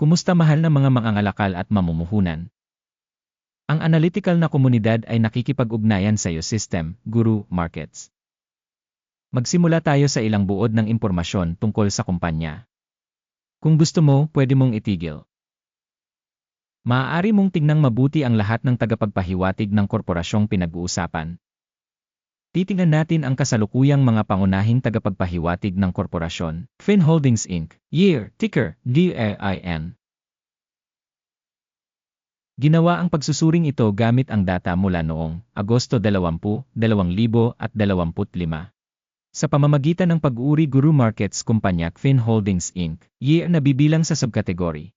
Kumusta mahal na mga mangangalakal at mamumuhunan? Ang analytical na komunidad ay nakikipag-ugnayan sa iyo system, guru, markets. Magsimula tayo sa ilang buod ng impormasyon tungkol sa kumpanya. Kung gusto mo, pwede mong itigil. Maaari mong tingnang mabuti ang lahat ng tagapagpahiwatig ng korporasyong pinag-uusapan. Titingnan natin ang kasalukuyang mga pangunahing tagapagpahiwatig ng korporasyon. Fin Holdings Inc. Year, ticker, DAIN. Ginawa ang pagsusuring ito gamit ang data mula noong Agosto 20, 2025 sa pamamagitan ng pag-uri Guru Markets Kumpanya Fin Holdings Inc. Year na bibilang sa subkategory.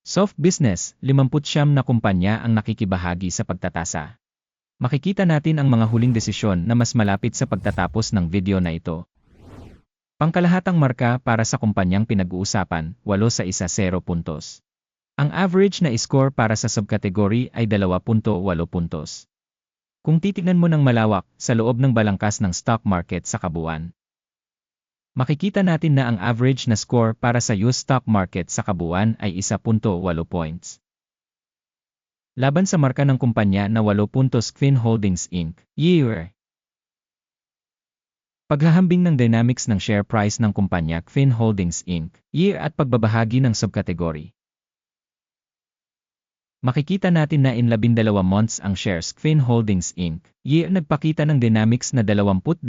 Soft Business, 50 na kumpanya ang nakikibahagi sa pagtatasa. Makikita natin ang mga huling desisyon na mas malapit sa pagtatapos ng video na ito. Pangkalahatang marka para sa kumpanyang pinag-uusapan, 8 sa isa 0 puntos. Ang average na score para sa subkategory ay 2.8 puntos. Kung titignan mo ng malawak sa loob ng balangkas ng stock market sa kabuuan, makikita natin na ang average na score para sa US stock market sa kabuuan ay 1.8 points. Laban sa marka ng kumpanya na 8 puntos Queen Holdings Inc. Year. Paghahambing ng dynamics ng share price ng kumpanya Queen Holdings Inc. Year at pagbabahagi ng subkategory. Makikita natin na in 12 months ang shares Queen Holdings Inc. Year nagpakita ng dynamics na 22.7%.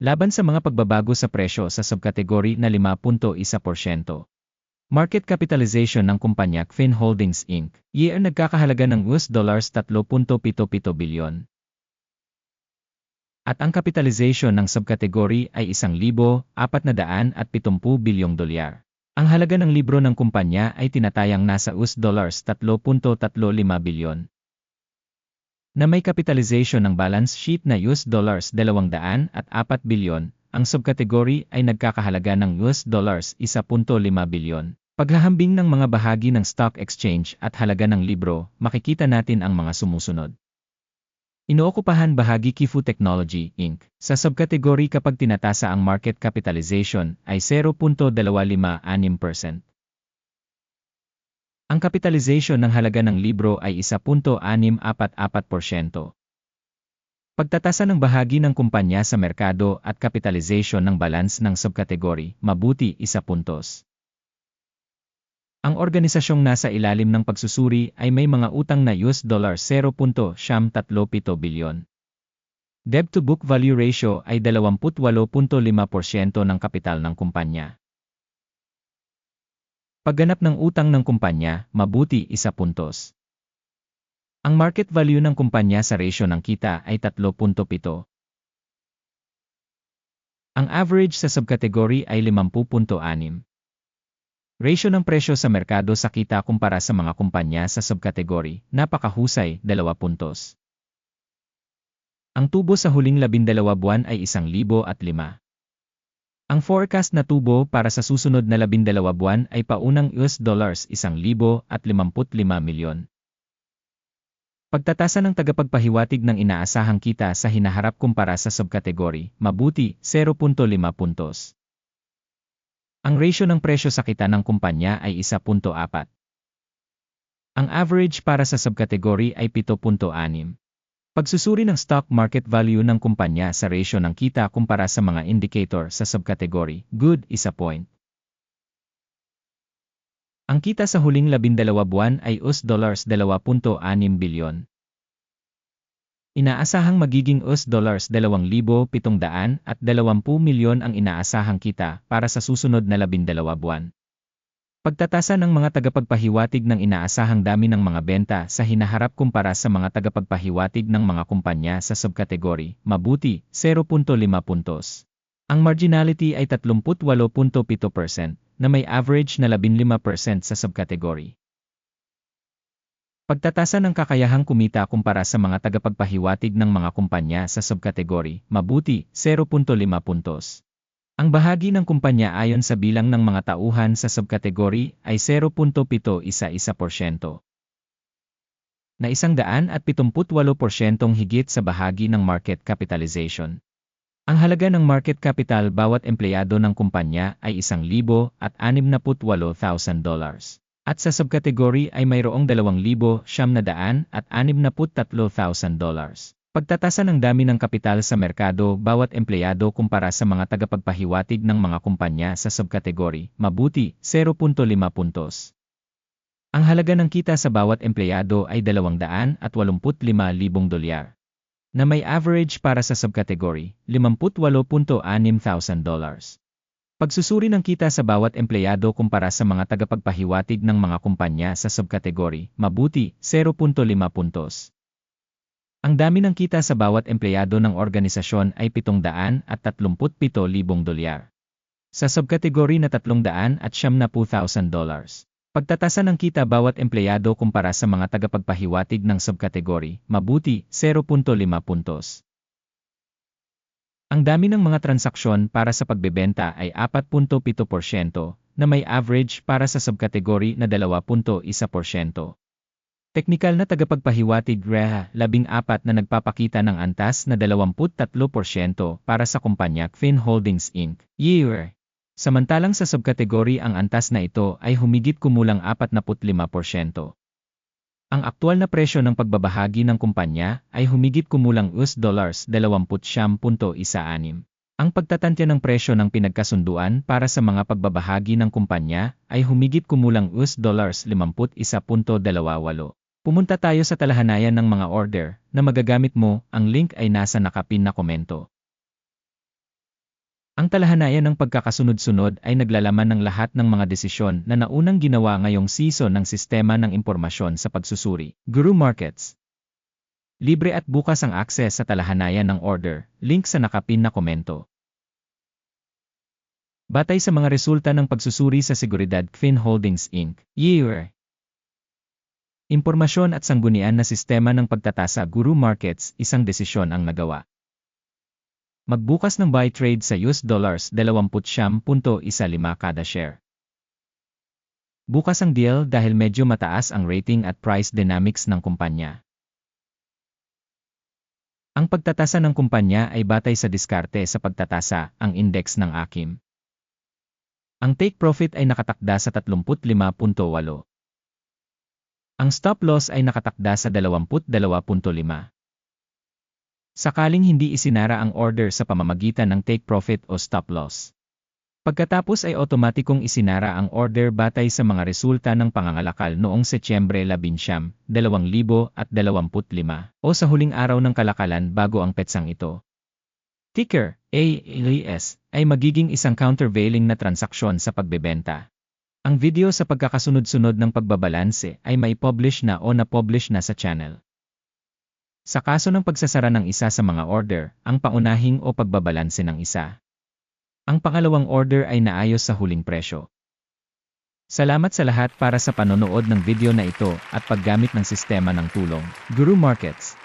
Laban sa mga pagbabago sa presyo sa subkategory na 5.1%. Market capitalization ng kumpanya Fin Holdings Inc. year nagkakahalaga ng US dollars 3.77 bilyon. At ang capitalization ng subkategory ay 1,470 bilyong dolyar. Ang halaga ng libro ng kumpanya ay tinatayang nasa US dollars 3.35 bilyon. Na may capitalization ng balance sheet na US dollars 204 bilyon, ang subkategory ay nagkakahalaga ng US dollars 1.5 bilyon. Paghahambing ng mga bahagi ng stock exchange at halaga ng libro, makikita natin ang mga sumusunod. Inookupahan bahagi Kifu Technology, Inc. Sa subkategory kapag tinatasa ang market capitalization ay 0.256%. Ang capitalization ng halaga ng libro ay 1.644%. Pagtatasa ng bahagi ng kumpanya sa merkado at capitalization ng balance ng subkategory, mabuti 1 puntos. Ang organisasyong nasa ilalim ng pagsusuri ay may mga utang na US dollar 0.37 bilyon. Debt to book value ratio ay 28.5% ng kapital ng kumpanya. Pagganap ng utang ng kumpanya, mabuti isa puntos. Ang market value ng kumpanya sa ratio ng kita ay 3.7. Ang average sa subkategory ay 50.6. Ratio ng presyo sa merkado sa kita kumpara sa mga kumpanya sa subkategory, napakahusay, 2 puntos. Ang tubo sa huling 12 buwan ay 1,005. Ang forecast na tubo para sa susunod na 12 buwan ay paunang US dollars 1,055 milyon. Pagtatasa ng tagapagpahiwatig ng inaasahang kita sa hinaharap kumpara sa subkategory, mabuti, 0.5 puntos. Ang ratio ng presyo sa kita ng kumpanya ay 1.4. Ang average para sa subkategory ay 7.6. Pagsusuri ng stock market value ng kumpanya sa ratio ng kita kumpara sa mga indicator sa subkategory, good, isa point. Ang kita sa huling 12 buwan ay US dollars 2.6 bilyon. Inaasahang magiging US dollars 2,700 at 20 milyon ang inaasahang kita para sa susunod na 12 buwan. Pagtatasa ng mga tagapagpahiwatig ng inaasahang dami ng mga benta sa hinaharap kumpara sa mga tagapagpahiwatig ng mga kumpanya sa subkategory, mabuti, 0.5 puntos. Ang marginality ay 38.7% na may average na 15% sa subkategory. Pagtatasa ng kakayahang kumita kumpara sa mga tagapagpahiwatig ng mga kumpanya sa subkategory, mabuti, 0.5 puntos. Ang bahagi ng kumpanya ayon sa bilang ng mga tauhan sa subkategory ay 0.711%. Na isang daan at 78% higit sa bahagi ng market capitalization. Ang halaga ng market capital bawat empleyado ng kumpanya ay 1,000 at 68,000 dollars. At sa subkategory ay mayroong 2,000 siyam na daan at 63,000 dollars. Pagtatasa ng dami ng kapital sa merkado bawat empleyado kumpara sa mga tagapagpahiwatig ng mga kumpanya sa subkategory, mabuti, 0.5 puntos. Ang halaga ng kita sa bawat empleyado ay 285,000 dolyar na may average para sa subkategory, 58.6 thousand dollars. Pagsusuri ng kita sa bawat empleyado kumpara sa mga tagapagpahiwatig ng mga kumpanya sa subkategory, mabuti, 0.5 puntos. Ang dami ng kita sa bawat empleyado ng organisasyon ay 737,000 dolyar. Sa subkategory na 300 at 70,000 dollars. Pagtatasa ng kita bawat empleyado kumpara sa mga tagapagpahiwatig ng subkategory, mabuti, 0.5 puntos. Ang dami ng mga transaksyon para sa pagbebenta ay 4.7% na may average para sa subkategory na 2.1%. Teknikal na tagapagpahiwatig REHA 14 na nagpapakita ng antas na 23% para sa kumpanya Fin Holdings Inc. Year. Samantalang sa subkategory ang antas na ito ay humigit kumulang 45%. Ang aktual na presyo ng pagbabahagi ng kumpanya ay humigit kumulang US dollars 20.16. Ang pagtatantya ng presyo ng pinagkasunduan para sa mga pagbabahagi ng kumpanya ay humigit kumulang US dollars 50.28. Pumunta tayo sa talahanayan ng mga order na magagamit mo, ang link ay nasa nakapin na komento. Ang talahanayan ng pagkakasunod-sunod ay naglalaman ng lahat ng mga desisyon na naunang ginawa ngayong season ng sistema ng impormasyon sa pagsusuri, Guru Markets. Libre at bukas ang akses sa talahanayan ng order, link sa nakapin na komento. Batay sa mga resulta ng pagsusuri sa Seguridad Fin Holdings Inc. Year Impormasyon at sanggunian na sistema ng pagtatasa Guru Markets, isang desisyon ang nagawa. Magbukas ng buy trade sa US dollars 20.15 kada share. Bukas ang deal dahil medyo mataas ang rating at price dynamics ng kumpanya. Ang pagtatasa ng kumpanya ay batay sa diskarte sa pagtatasa, ang index ng AKIM. Ang take profit ay nakatakda sa 35.8. Ang stop loss ay nakatakda sa 22.5. Sakaling hindi isinara ang order sa pamamagitan ng take profit o stop loss. Pagkatapos ay otomatikong isinara ang order batay sa mga resulta ng pangangalakal noong Setyembre 11, 2025 o sa huling araw ng kalakalan bago ang petsang ito. Ticker, ALES, ay magiging isang countervailing na transaksyon sa pagbebenta. Ang video sa pagkakasunod-sunod ng pagbabalanse ay may publish na o na-publish na sa channel. Sa kaso ng pagsasara ng isa sa mga order, ang paunahing o pagbabalanse ng isa. Ang pangalawang order ay naayos sa huling presyo. Salamat sa lahat para sa panonood ng video na ito at paggamit ng sistema ng tulong, Guru Markets.